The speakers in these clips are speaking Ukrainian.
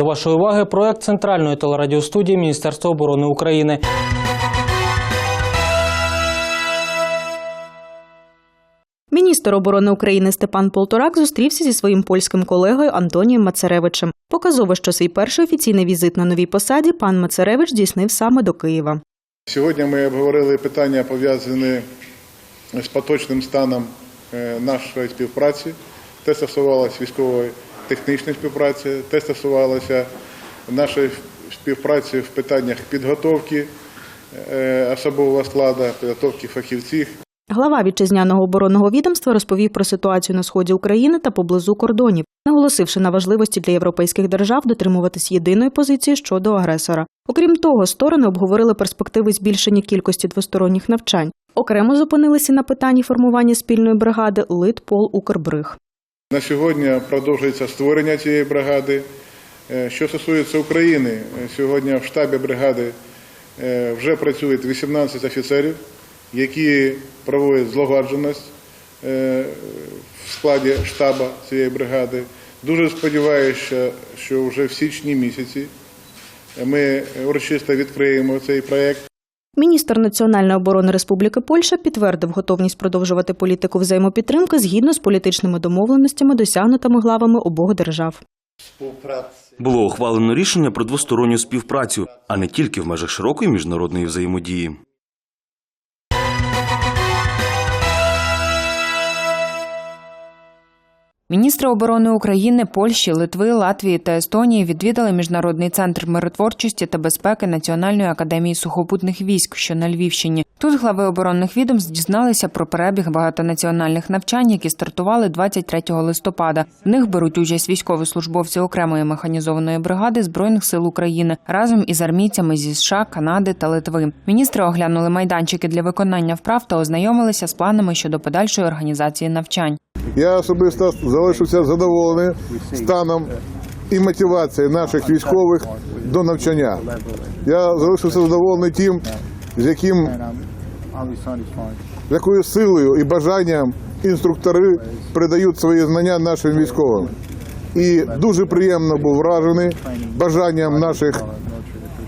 До вашої уваги проект центральної телерадіостудії Міністерства оборони України. Міністр оборони України Степан Полторак зустрівся зі своїм польським колегою Антонієм Мацаревичем. Показово, що свій перший офіційний візит на новій посаді пан Мацаревич здійснив саме до Києва. Сьогодні ми обговорили питання, пов'язані з поточним станом е, нашої співпраці. Те стосувалося військової технічної співпраці, те стосувалося нашої співпраці в питаннях підготовки е, особового складу, підготовки фахівців. Глава вітчизняного оборонного відомства розповів про ситуацію на сході України та поблизу кордонів, наголосивши на важливості для європейських держав дотримуватись єдиної позиції щодо агресора. Окрім того, сторони обговорили перспективи збільшення кількості двосторонніх навчань. Окремо зупинилися на питанні формування спільної бригади Литпол Укрбриг. На сьогодні продовжується створення цієї бригади. Е, Що стосується України, е, сьогодні в штабі бригади е, вже працюють 18 офіцерів, які проводять злагодженість в складі штабу цієї бригади. Дуже сподіваюся, що вже в січні місяці ми урочисто відкриємо цей проєкт. Міністр національної оборони Республіки Польща підтвердив готовність продовжувати політику взаємопідтримки згідно з політичними домовленостями, досягнутими главами обох держав. Було ухвалено рішення про двосторонню співпрацю, а не тільки в межах широкої міжнародної взаємодії. Міністри оборони України, Польщі, Литви, Латвії та Естонії відвідали міжнародний центр миротворчості та безпеки Національної академії сухопутних військ, що на Львівщині. Тут глави оборонних відомств дізналися про перебіг багатонаціональних навчань, які стартували 23 листопада. В них беруть участь військовослужбовці окремої механізованої бригади збройних сил України разом із армійцями зі США, Канади та Литви. Міністри оглянули майданчики для виконання вправ та ознайомилися з планами щодо подальшої організації навчань. Я особисто залишився задоволений станом і мотивацією наших військових до навчання. Я залишився задоволений тим, з яким з якою силою і бажанням інструктори передають свої знання нашим військовим. І дуже приємно був вражений бажанням наших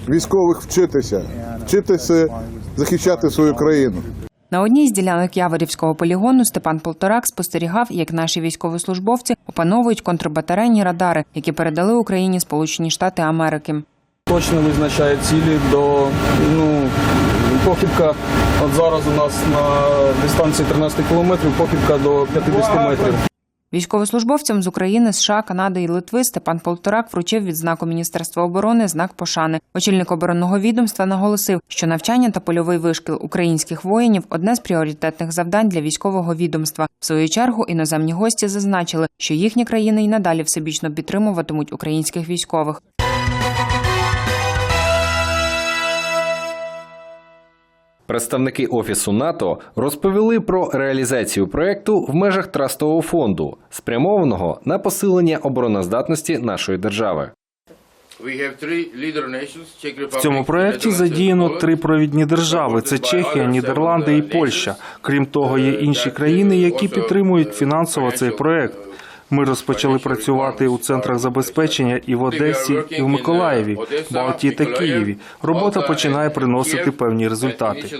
військових вчитися, вчитися захищати свою країну. На одній з ділянок Яворівського полігону Степан Полторак спостерігав, як наші військовослужбовці опановують контрбатарейні радари, які передали Україні Сполучені Штати Америки. точно визначає цілі до ну, похибка. От зараз у нас на дистанції 13 кілометрів, похибка до 50 метрів. Військовослужбовцям з України, США, Канади і Литви Степан Полторак вручив відзнаку Міністерства оборони знак пошани. Очільник оборонного відомства наголосив, що навчання та польовий вишкіл українських воїнів одне з пріоритетних завдань для військового відомства. В свою чергу іноземні гості зазначили, що їхні країни й надалі всебічно підтримуватимуть українських військових. Представники офісу НАТО розповіли про реалізацію проекту в межах трастового фонду, спрямованого на посилення обороноздатності нашої держави. В цьому проєкті задіяно три провідні держави: це Чехія, Нідерланди і Польща. Крім того, є інші країни, які підтримують фінансово цей проєкт. Ми розпочали працювати у центрах забезпечення і в Одесі, і в Миколаєві, Балтії та Києві. Робота починає приносити певні результати.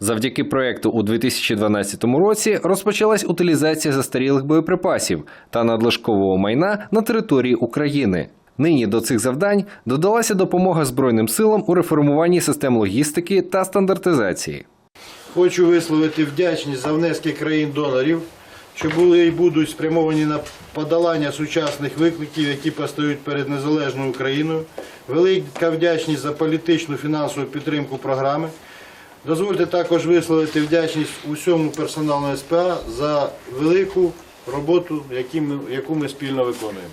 Завдяки проекту у 2012 році розпочалась утилізація застарілих боєприпасів та надлишкового майна на території України. Нині до цих завдань додалася допомога Збройним силам у реформуванні систем логістики та стандартизації. Хочу висловити вдячність за внески країн-донорів, що були і будуть спрямовані на подолання сучасних викликів, які постають перед незалежною Україною. Велика вдячність за політичну фінансову підтримку програми. Дозвольте також висловити вдячність усьому персоналу СПА за велику роботу, яку ми спільно виконуємо.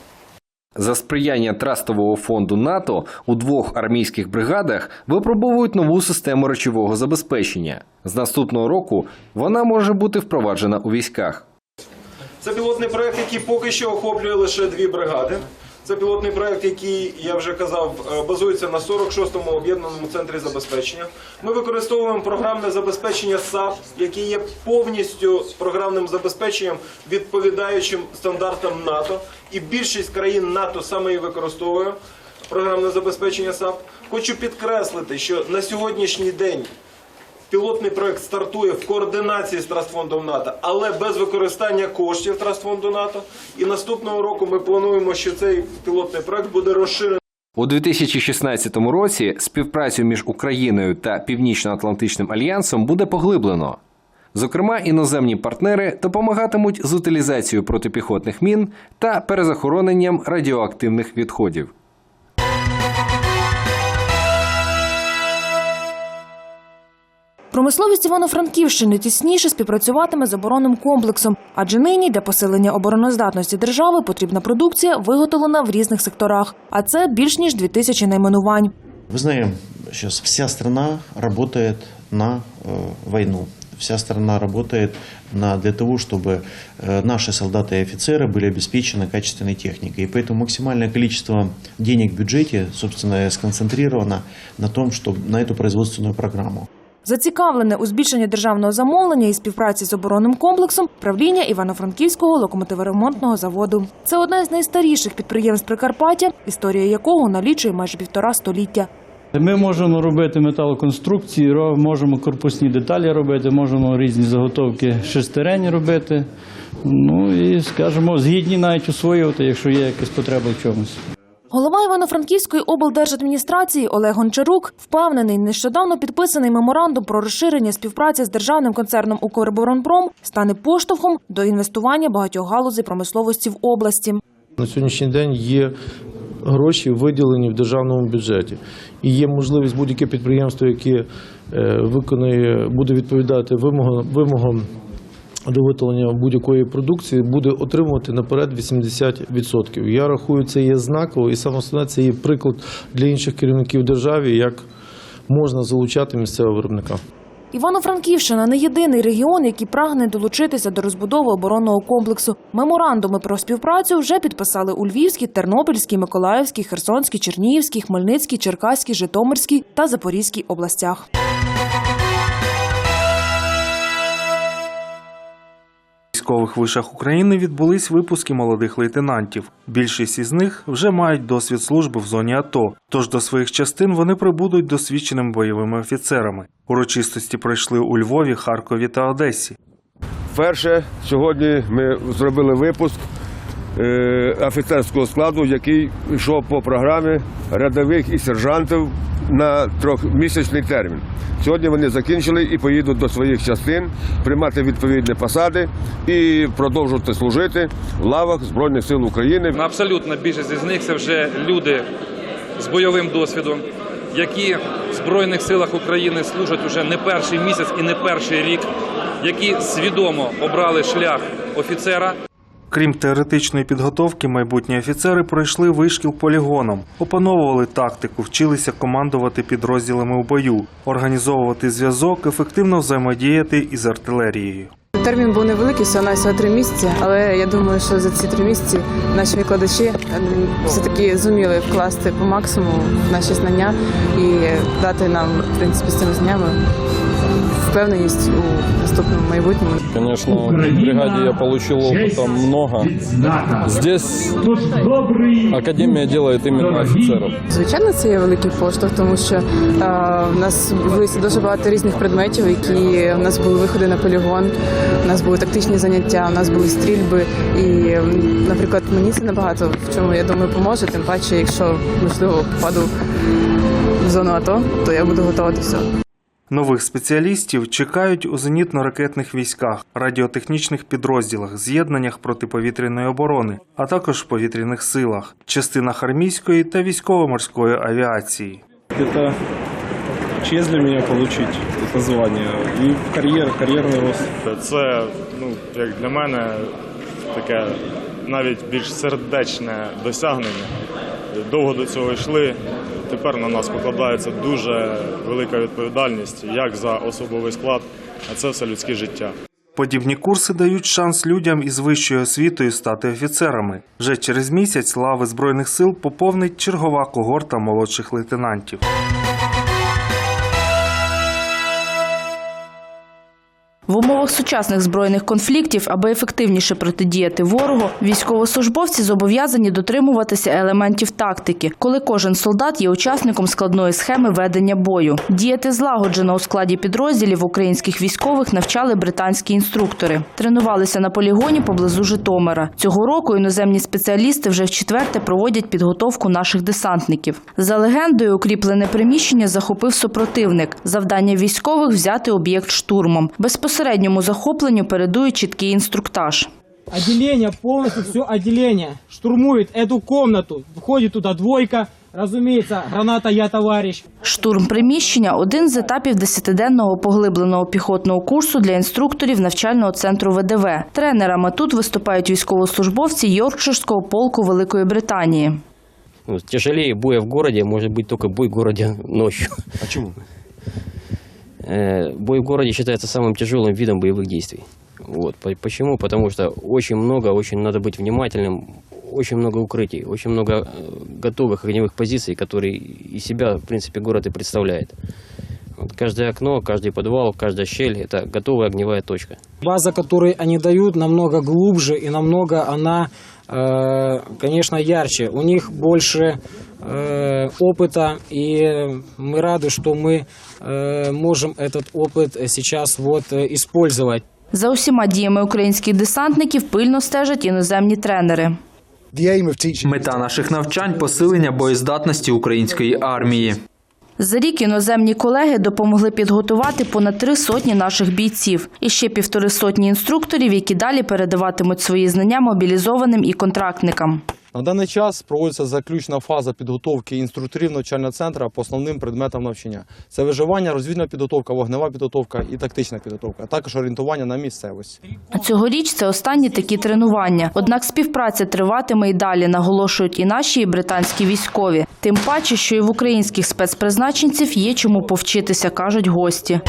За сприяння трастового фонду НАТО у двох армійських бригадах випробовують нову систему речового забезпечення. З наступного року вона може бути впроваджена у військах. Це пілотний проект, який поки що охоплює лише дві бригади. Це пілотний проект, який я вже казав, е, базується на 46-му об'єднаному центрі забезпечення. Ми використовуємо програмне забезпечення САП, яке є повністю програмним забезпеченням, відповідаючим стандартам НАТО. І більшість країн НАТО саме і використовує програмне забезпечення САП. Хочу підкреслити, що на сьогоднішній день Пілотний проект стартує в координації з Трастфондом НАТО, але без використання коштів Трастфонду НАТО. І наступного року ми плануємо, що цей пілотний проект буде розширений. У 2016 році співпрацю між Україною та Північно-Атлантичним альянсом буде поглиблено. Зокрема, іноземні партнери допомагатимуть з утилізацією протипіхотних мін та перезахороненням радіоактивних відходів. Промисловість Івано-Франківщини тісніше співпрацюватиме з оборонним комплексом, адже нині для посилення обороноздатності держави потрібна продукція, виготовлена в різних секторах. А це більш ніж 2000 найменувань. Мы знаем, сейчас вся страна работает на э, войну. Вся страна работает на, для того, чтобы э, наши солдаты и офицеры были обеспечены качественной техникой. И поэтому максимальное количество денег в бюджете, собственно, сконцентрировано на том, что на эту производственную программу. Зацікавлене у збільшенні державного замовлення і співпраці з оборонним комплексом правління Івано-Франківського локомотиворемонтного заводу. Це одне з найстаріших підприємств Прикарпаття, історія якого налічує майже півтора століття. Ми можемо робити металоконструкції, можемо корпусні деталі робити, можемо різні заготовки шестерень робити. Ну і скажімо, згідні навіть освоювати, якщо є якась потреба в чомусь. Голова Івано-Франківської облдержадміністрації Олег Гончарук впевнений, нещодавно підписаний меморандум про розширення співпраці з державним концерном «Укроборонпром» стане поштовхом до інвестування багатьох галузей промисловості в області. На сьогоднішній день є гроші виділені в державному бюджеті. І є можливість будь-яке підприємство, яке е, виконує, буде відповідати вимогам, вимогам до виготовлення будь-якої продукції, буде отримувати наперед 80%. Я рахую, це є знаково, і саме основне це є приклад для інших керівників держави, як можна залучати місцевого виробника. Івано-Франківщина не єдиний регіон, який прагне долучитися до розбудови оборонного комплексу. Меморандуми про співпрацю вже підписали у Львівській, Тернопільській, Миколаївській, Херсонській, Чернігівській, Хмельницькій, Черкаській, Житомирській та Запорізькій областях. Військових вишах України відбулись випуски молодих лейтенантів. Більшість із них вже мають досвід служби в зоні АТО. Тож до своїх частин вони прибудуть досвідченими бойовими офіцерами. Урочистості пройшли у Львові, Харкові та Одесі. Перше, сьогодні ми зробили випуск офіцерського складу, який йшов по програмі рядових і сержантів на трьохмісячний термін. Сьогодні вони закінчили і поїдуть до своїх частин, приймати відповідні посади і продовжувати служити в лавах Збройних сил України. Абсолютно більшість із них це вже люди з бойовим досвідом, які в Збройних силах України служать уже не перший місяць і не перший рік, які свідомо обрали шлях офіцера. Крім теоретичної підготовки, майбутні офіцери пройшли вишкіл полігоном, опановували тактику, вчилися командувати підрозділами у бою, організовувати зв'язок, ефективно взаємодіяти із артилерією. Термін був невеликий, всього на всього три місяці, але я думаю, що за ці три місяці наші викладачі все таки зуміли вкласти по максимуму наші знання і дати нам, в принципі, з цими знаннями впевненість у наступному майбутньому. Конечно, в бригаде я получил опыта много. Здесь Академия делает именно офицеров. Звичайно, це є великий поштовх, тому що е, в нас відбулося дуже багато різних предметів, які у нас були виходи на полігон, у нас були тактичні заняття, у нас були стрільби. І, наприклад, мені це набагато в чому я думаю поможе. Тим паче, якщо можливо попаду в зону АТО, то я буду готова до всього. Нових спеціалістів чекають у зенітно-ракетних військах, радіотехнічних підрозділах, з'єднаннях протиповітряної оборони, а також в повітряних силах, частинах армійської та військово-морської авіації. Это честь для меня получить это звание. И карьера, карьерный рост. Це, ну, як для мене, таке навіть більш сердечне досягнення. Довго до цього йшли. Тепер на нас покладається дуже велика відповідальність як за особовий склад, а це все людське життя. Подібні курси дають шанс людям із вищою освітою стати офіцерами. Вже через місяць лави збройних сил поповнить чергова когорта молодших лейтенантів. В умовах сучасних збройних конфліктів, аби ефективніше протидіяти ворогу, військовослужбовці зобов'язані дотримуватися елементів тактики, коли кожен солдат є учасником складної схеми ведення бою. Діяти злагоджено у складі підрозділів українських військових навчали британські інструктори. Тренувалися на полігоні поблизу Житомира. Цього року іноземні спеціалісти вже вчетверте проводять підготовку наших десантників. За легендою, укріплене приміщення захопив супротивник. Завдання військових взяти об'єкт штурмом. Безпосередньому захопленню передує чіткий інструктаж. Отделение, полностью все отделение штурмует эту комнату. Входит туда двойка, разумеется, граната «Я товарищ». Штурм приміщення один з етапів десятиденного поглибленого піхотного курсу для інструкторів навчального центру ВДВ. Тренерами тут виступають військовослужбовці Йоркширського полку Великої Британії. Ну, Тяжелее боя в городе может быть только бой в городе ночью. Почему? Э, Бой в городе считается самым тяжелым видом боевых действий. Вот. По- Почему? Потому что очень много, очень надо быть внимательным, очень много укрытий, очень много э, готовых огневых позиций, которые из себя, в принципе, город и представляет. Вот каждое окно, каждый подвал, каждая щель – это готовая огневая точка. База, которую они дают, намного глубже и намного она, э, конечно, ярче. У них больше э, опыта, и мы рады, что мы э, можем этот опыт сейчас вот э, использовать. За усіма діями українських десантників пильно стежать іноземні тренери. Мета наших навчань посилення боєздатності української армії. За рік іноземні колеги допомогли підготувати понад три сотні наших бійців і ще півтори сотні інструкторів, які далі передаватимуть свої знання мобілізованим і контрактникам. На даний час проводиться заключна фаза підготовки інструкторів навчального центру по основним предметам навчання. Це виживання, розвідна підготовка, вогнева підготовка і тактична підготовка, а також орієнтування на місцевості. Цьогоріч це останні такі тренування. Однак співпраця триватиме і далі, наголошують і наші, і британські військові. Тим паче, що і в українських спецпризначенців є чому повчитися, кажуть гості.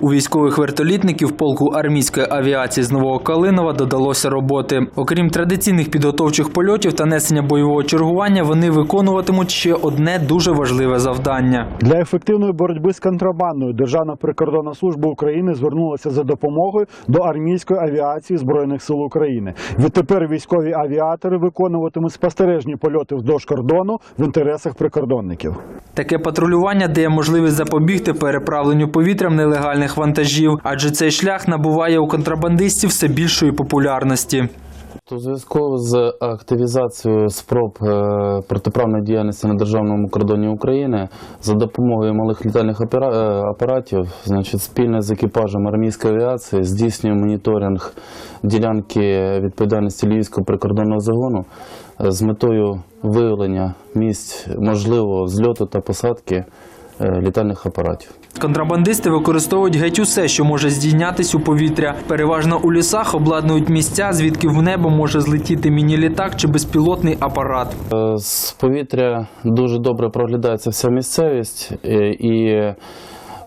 У військових вертолітників полку армійської авіації з Нового Калинова додалося роботи. Окрім традиційних підготовчих польотів та несення бойового чергування, вони виконуватимуть ще одне дуже важливе завдання. Для ефективної боротьби з контрабандою Державна прикордонна служба України звернулася за допомогою до армійської авіації Збройних сил України. Відтепер військові авіатори виконуватимуть спостережні польоти вздовж кордону в інтересах прикордонників. Таке патрулювання дає можливість запобігти переправленню повітрям нелегальних вантажів, адже цей шлях набуває у контрабандистів все більшої популярності. У зв'язку з активізацією спроб е, протиправної діяльності на державному кордоні України за допомогою малих літальних е, апаратів, значить, спільно з екіпажем армійської авіації здійснює моніторинг ділянки відповідальності Львівського прикордонного загону е, з метою виявлення місць можливого зльоту та посадки літальних апаратів. Контрабандисти використовують геть усе, що може здійнятись у повітря. Переважно у лісах обладнують місця, звідки в небо може злетіти міні-літак чи безпілотний апарат. Е, З повітря дуже добре проглядається вся місцевість, е, і е,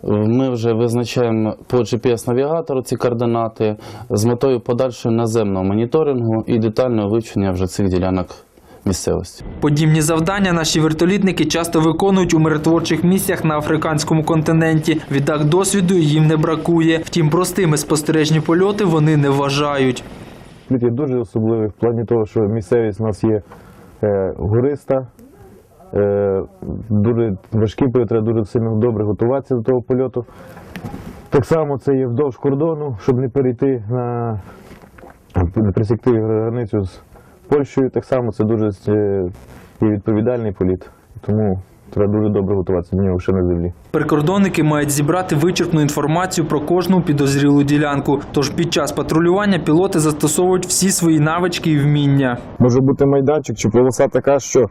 ми вже визначаємо по GPS-навігатору ці координати з метою подальшого наземного моніторингу і детального вивчення вже цих ділянок місцевості. Подібні завдання наші вертолітники часто виконують у миротворчих місіях на африканському континенті. Відтак досвіду їм не бракує. Втім, простими спостережні польоти вони не вважають. Світ є дуже особливий в плані того, що місцевість у нас є е, гориста, е, дуже важкі польоти, треба дуже сильно добре готуватися до того польоту. Так само це є вдовж кордону, щоб не перейти на не пересікти границю з Польщею. Так само це дуже е, є відповідальний політ. Тому треба дуже добре готуватися до нього ще на землі. Прикордонники мають зібрати вичерпну інформацію про кожну підозрілу ділянку. Тож під час патрулювання пілоти застосовують всі свої навички і вміння. Може бути майданчик чи полоса така, що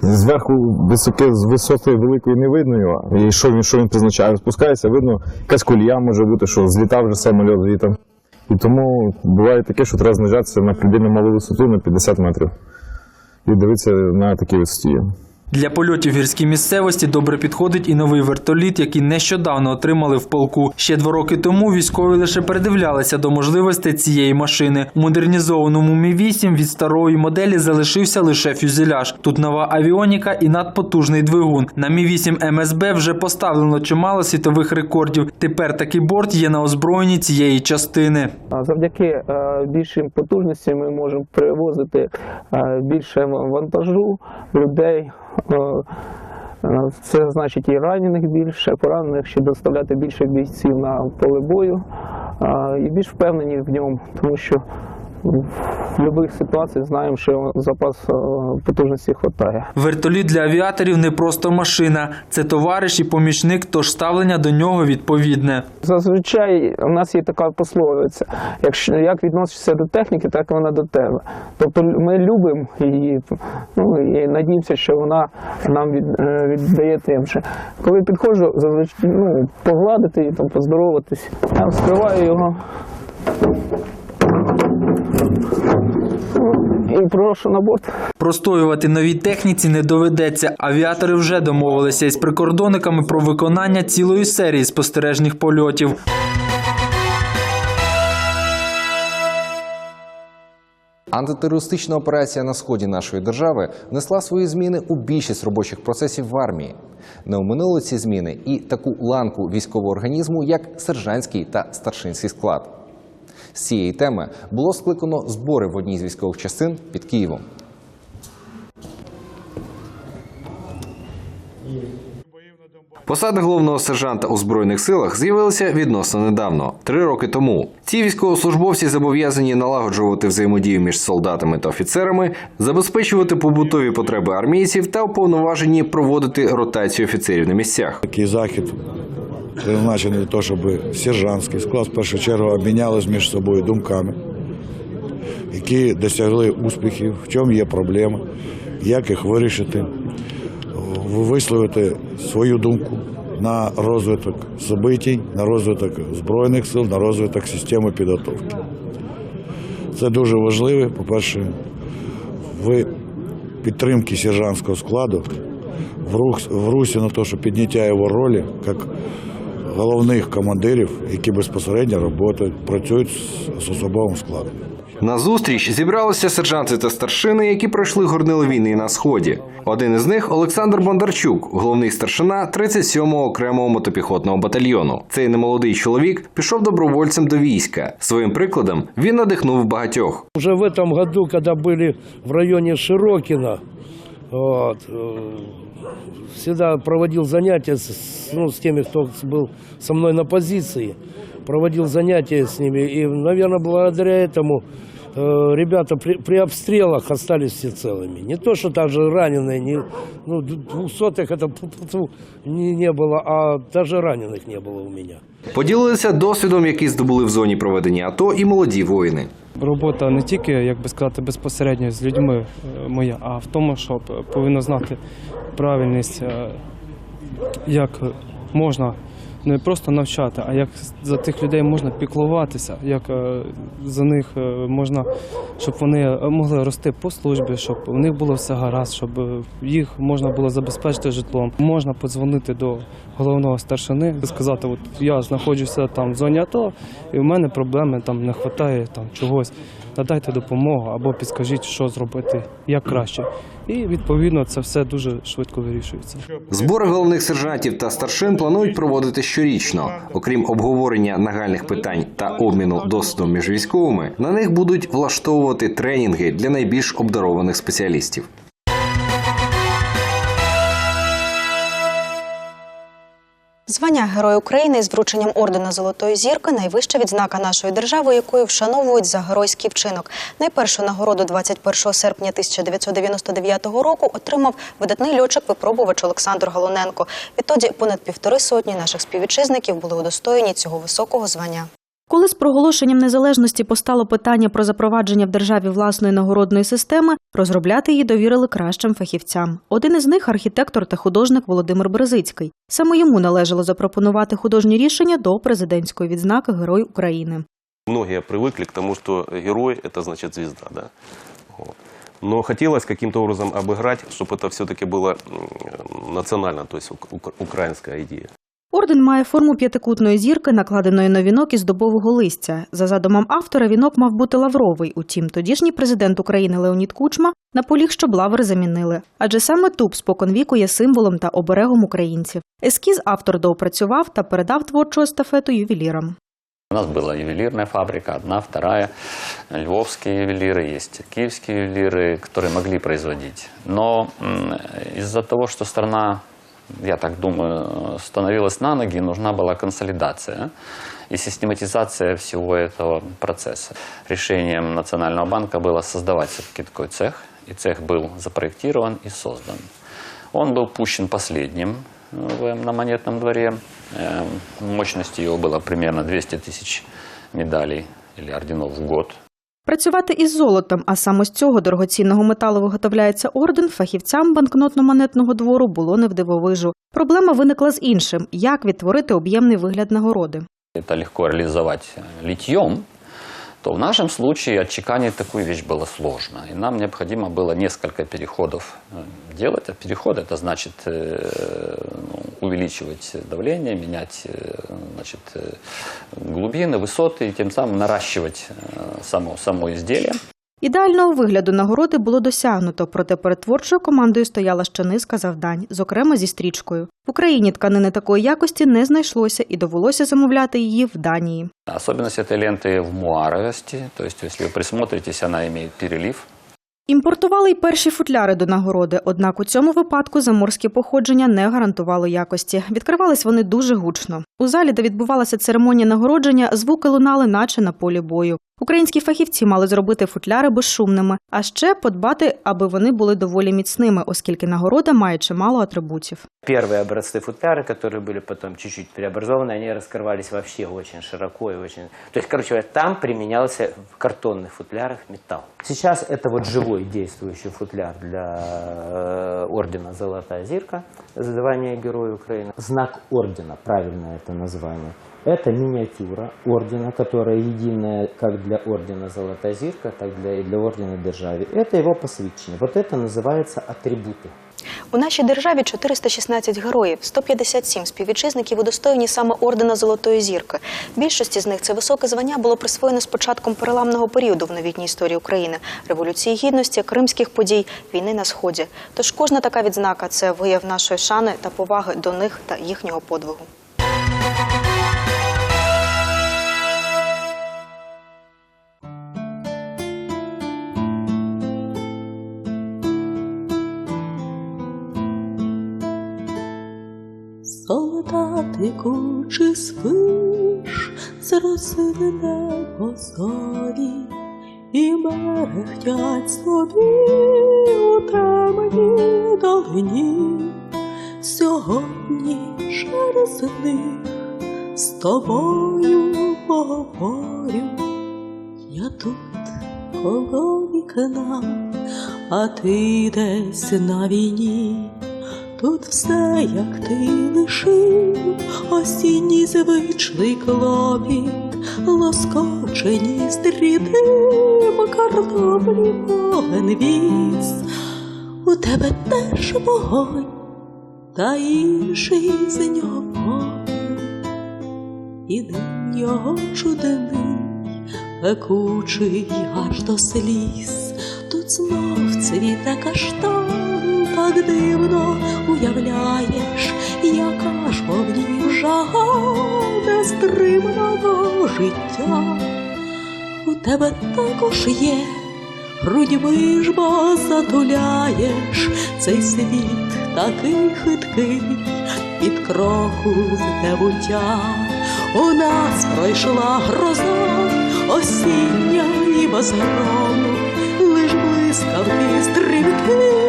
зверху високе, з висоти великої не видно його. І що він, що він призначає? Спускається, видно, якась колія може бути, що злітав вже самоліт звітом. І тому буває таке, що треба знижатися на предельно малу висоту на 50 метрів. І дивитися на такій висоті. Для польотів в гірській місцевості добре підходить і новий вертоліт, який нещодавно отримали в полку. Ще два роки тому військові лише передивлялися до можливостей цієї машини. У модернізованому Мі-8 від старої моделі залишився лише фюзеляж. Тут нова авіоніка і надпотужний двигун. На Мі-8 МСБ вже поставлено чимало світових рекордів. Тепер такий борт є на озброєнні цієї частини. Завдяки е, більшим потужностям ми можемо перевозити е, більше вантажу людей. Е, е, Це значить і ранених більше, поранених, щоб доставляти більше бійців на поле бою е, і більш впевнені в ньому, тому що в будь-яких ситуаціях знаємо, що запас е, потужності вистачає. Вертоліт для авіаторів не просто машина, це товариш і помічник, тож ставлення до нього відповідне. Зазвичай у нас є така пословиця: якщо як відносишся до техніки, так вона до тебе. Тобто ми любимо її, ну і надіємося, що вона нам від, е, віддає тим же. Коли підходжу, зазвичай ну, погладити її, там, поздороватись, я вскриваю його. І прошу на борт. Простоювати новій техніці не доведеться. Авіатори вже домовилися із прикордонниками про виконання цілої серії спостережних польотів. Антитерористична операція на сході нашої держави внесла свої зміни у більшість робочих процесів в армії. Не оминули ці зміни і таку ланку військового організму, як сержантський та старшинський склад. З цієї теми було скликано збори в одній з військових частин під Києвом. Посада головного сержанта у збройних силах з'явилася відносно недавно, три роки тому. Ці військовослужбовці зобов'язані налагоджувати взаємодію між солдатами та офіцерами, забезпечувати побутові потреби армійців та уповноважені проводити ротацію офіцерів на місцях. Такий захід призначений для того, щоб сержантський склад в першу чергу обмінялись між собою думками, які досягли успіхів, в чому є проблеми, як їх вирішити, висловити свою думку на розвиток событий, на розвиток Збройних сил, на розвиток системи підготовки. Це дуже важливо. По-перше, в підтримці сержантського складу, в русі на те, що підняття його ролі як головних командирів, які безпосередньо працюють, працюють з, з особовим складом. На зустріч зібралися сержанти та старшини, які пройшли горнило війни на сході. Один із них Олександр Бондарчук, головний старшина 37-го окремого мотопіхотного батальйону. Цей немолодий чоловік пішов добровольцем до війська. Своїм прикладом він надихнув багатьох. Уже в этом году, когда были в районе Широкина, вот, э, всегда проводил занятия с, ну, с теми, кто был со мной на позиции, проводил занятия с ними. И, наверное, благодаря этому э, ребята при, при обстрелах остались все целыми. Не то, что даже раненые, не, ну, двухсотых это пу-пу-пу, не, не было, а даже раненых не было у меня. Поділилися досвідом, який здобули в зоні проведення АТО, і молоді воїни. Робота не тільки, як би сказати, безпосередньо з людьми е, моя, а в тому, що повинно знати правильність, е, як можна не просто навчати, а як за тих людей можна піклуватися, як е, за них е, можна, щоб вони могли рости по службі, щоб у них було все гаразд, щоб е, їх можна було забезпечити житлом. Можна подзвонити до головного старшини сказати, от я знаходжуся там в зоні АТО, і в мене проблеми там не вистачає там чогось. Надайте допомогу або підскажіть, що зробити, як краще. І відповідно це все дуже швидко вирішується. Збори головних сержантів та старшин планують проводити щорічно. Окрім обговорення нагальних питань та обміну досвідом між військовими, на них будуть влаштовувати тренінги для найбільш обдарованих спеціалістів. Звання Герой України з врученням ордена Золотої зірки найвища відзнака нашої держави, якою вшановують за геройський вчинок. Найпершу нагороду 21 серпня 1999 року отримав видатний льотчик-випробувач Олександр Галуненко. Відтоді понад півтори сотні наших співвітчизників були удостоєні цього високого звання. Коли з проголошенням незалежності постало питання про запровадження в державі власної нагородної системи, розробляти її довірили кращим фахівцям. Один із них архітектор та художник Володимир Березицький. Саме йому належало запропонувати художні рішення до президентської відзнаки Герой України. Многие привыкли к тому, что герой – это значит звезда. Да? Вот. Но хотелось каким-то образом обыграть, чтобы это все-таки было м, национально, то есть ук- ук- украинская идея. Орден має форму п'ятикутної зірки, накладеної на вінок із дубового листя. За задумом автора, вінок мав бути лавровий. Утім, тодішній президент України Леонід Кучма наполіг, щоб лаври замінили. Адже саме дуб споконвіку є символом та оберегом українців. Ескіз автор доопрацював та передав творчу естафету ювелірам. У нас была ювелирная фабрика, одна, вторая, львовские ювелиры, есть киевские ювелиры, которые могли производить. Но м, из-за того, что страна, я так думаю, становилась на ноги, нужна была консолидация и систематизация всего этого процесса. Решением Национального банка было создавать все-таки такой цех, и цех был запроектирован и создан. Он был пущен последним э, на монетном дворе. Э, Мощностью его было примерно 200 тысяч медалей или орденов в год. Працювати із золотом, а саме з цього дорогоцінного металу виготовляється орден, фахівцям банкнотно-монетного двору було не в дивовижу. Проблема виникла з іншим: як відтворити об'ємний вигляд нагороди. Це легко реалізувати литьем, то в нашем случае отчеканить такую вещь было сложно. И нам необходимо было несколько переходов э, делать. А переход это значит э, ну, увеличивать давление, менять э, значит, э, глубины, высоты и тем самым наращивать э, само, само изделие. Ідеального вигляду нагороди було досягнуто, проте перед творчою командою стояла ще низка завдань, зокрема зі стрічкою. В Україні тканини такої якості не знайшлося і довелося замовляти її в Данії. Особенность этой ленты в муаровости, то есть если вы присмотритесь, она имеет перелив. Імпортували й перші футляри до нагороди, однак у цьому випадку заморське походження не гарантувало якості. Відкривались вони дуже гучно. У залі, де відбувалася церемонія нагородження, звуки лунали, наче на полі бою. Українські фахівці мали зробити футляри безшумними, а ще подбати, аби вони були доволі міцними, оскільки нагорода має чимало атрибутів. Первые образцы футляры, которые были потом чуть-чуть преобразованы, они раскрывались вообще очень широко и очень... То есть, короче говоря, там применялся в картонных футлярах металл. Сейчас это вот живой действующий футляр для э, ордена «Золотая зирка», звание Героя Украины. Знак ордена, правильно это название. Это миниатюра ордена, которая единая как для ордена «Золотая зирка», так для, и для ордена Державы. Это его посвящение. Вот это называется атрибуты. У нашій державі 416 героїв, 157 співвітчизників удостоєні саме ордена Золотої зірки. Більшості з них це високе звання було присвоєно з початком переламного періоду в новітній історії України, революції гідності, кримських подій, війни на сході. Тож кожна така відзнака це вияв нашої шани та поваги до них та їхнього подвигу. Солдатику, чи спиш, зросли небо зорі, і мерехтять собі у темній долині. Сьогодні через них з тобою поговорю. Я тут коло вікна, а ти десь на війні. Тут все, як ти лишив, осінній звичний клопіт, лоскочені стрідим картоплі вогонь віз. У тебе теж вогонь, та інший з нього попіл, і дим його чудений, пекучий аж до сліз. Тут знов цвіте каштан, так дивно уявляєш, яка ж вогнів жага нестримного життя. У тебе також є грудьми ж бо затуляєш цей світ такий хиткий під кроху з небуття. У нас пройшла гроза осіння і без грому, лиш блискавки стрімки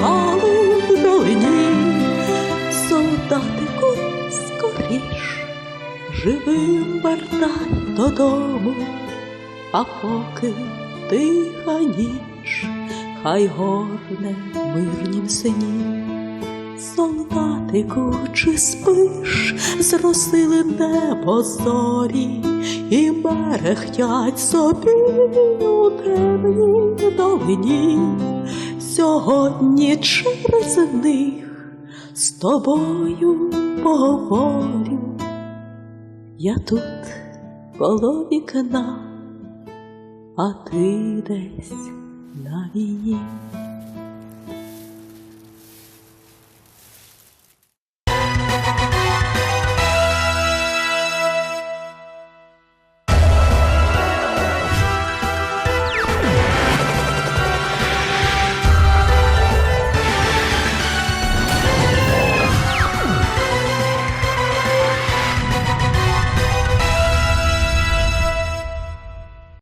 шугали в долині. Солдатику, скоріш, живим вертай додому, а поки тиха ніч, хай горне мирнім сині. Солдатику, чи спиш, зросили небо зорі, і мерехтять собі у темній долині. Сьогодні через них з тобою поговорю. Я тут коло вікна, а ти десь на війні.